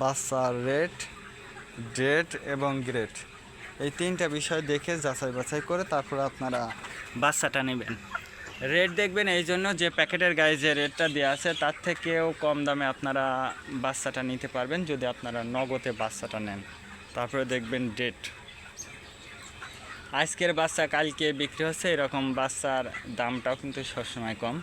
বাচ্চার rate, date এবং grade. এই তিনটা বিষয় দেখে যাচাই বাছাই করে তারপর আপনারা বাচ্চাটা নেবেন। রেট দেখবেন এই জন্য যে প্যাকেটের গায়ে যে রেটটা দেওয়া আছে, তার থেকেও কম দামে আপনারা বাচ্চাটা নিতে পারবেন যদি আপনারা নগদে বাচ্চাটা নেন। তারপরে দেখবেন ডেট। আজকের বাচ্চা কালকে বিক্রি হচ্ছে, এরকম বাচ্চার দামটাও কিন্তু সবসময় কম।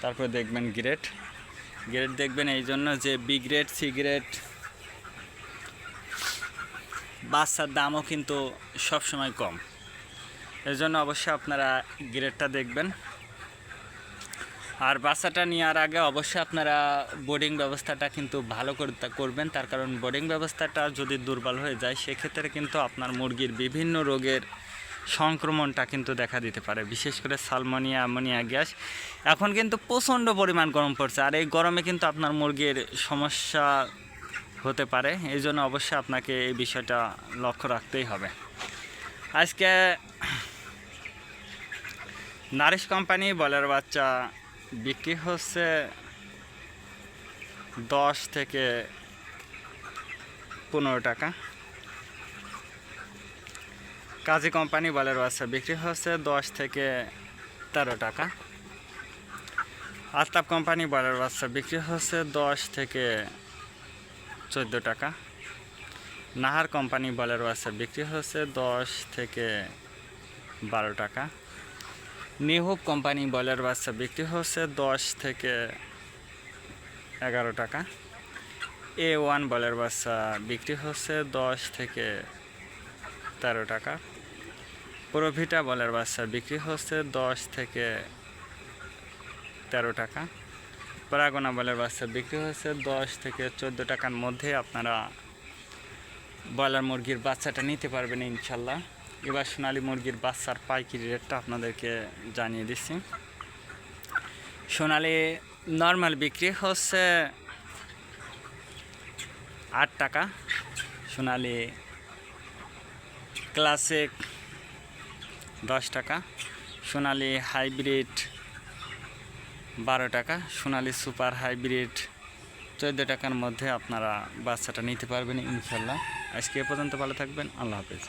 তারপরে দেখবেন গ্রেড। গ্রেড দেখবেন এই জন্য যে বি গ্রেড সি গ্রেড বাচ্চার দামও কিন্তু সবসময় কম। এই জন্য অবশ্যই আপনারা গ্রেডটা দেখবেন। আর বাচ্চাটা নেওয়ার আগে অবশ্যই আপনারা বোর্ডিং ব্যবস্থাটা কিন্তু ভালো করে করবেন। তার কারণ বোর্ডিং ব্যবস্থাটা যদি দুর্বল হয়ে যায়, সেক্ষেত্রে কিন্তু আপনার মুরগির বিভিন্ন রোগের সংক্রমণটা কিন্তু দেখা দিতে পারে, বিশেষ করে সালমোনিয়া, অ্যামোনিয়া গ্যাস। এখন কিন্তু প্রচণ্ড পরিমাণ গরম পড়ছে, আর এই গরমে কিন্তু আপনার মুরগির সমস্যা হতে পারে, এই জন্য অবশ্যই আপনাকে এই বিষয়টা লক্ষ্য রাখতেই হবে। আজকে নারিশ কোম্পানি বলের বাচ্চা বিক্রি হচ্ছে দশ থেকে পনেরো টাকা। কাজী কোম্পানি বলের বাচ্চা বিক্রি হচ্ছে দশ থেকে তেরো টাকা। আফতাব কোম্পানি বলের বাচ্চা বিক্রি হচ্ছে দশ থেকে চোদ্দ টাকা। নাহার কোম্পানি বলের বাচ্চা বিক্রি হচ্ছে দশ থেকে বারো টাকা। নিহুব কোম্পানি বলের বাচ্চা বিক্রি হচ্ছে দশ থেকে এগারো টাকা। এ ওয়ান বলের বাচ্চা বিক্রি হচ্ছে দশ থেকে তেরো টাকা। প্রভিটা বলের বাচ্চা বিক্রি হচ্ছে দশ থেকে তেরো টাকা। প্রাগনা বলের বাচ্চা বিক্রি হচ্ছে দশ থেকে চোদ্দ টাকার মধ্যে আপনারা ব্রয়লার মুরগির বাচ্চাটা নিতে পারবেন ইনশাল্লাহ। এবার সোনালী মুরগির বাচ্চার পাইকারি রেটটা আপনাদেরকে জানিয়ে দিচ্ছি। সোনালি নর্মাল বিক্রি হচ্ছে আট টাকা। সোনালি ক্লাসিক দশ টাকা, সোনালি হাইব্রিড বারো টাকা, সোনালি সুপার হাইব্রিড চোদ্দ টাকার মধ্যে আপনারা বাচ্চাটা নিতে পারবেন ইনশাল্লাহ। আজকে এ পর্যন্ত ভালো থাকবেন, আল্লাহ হাফেজ।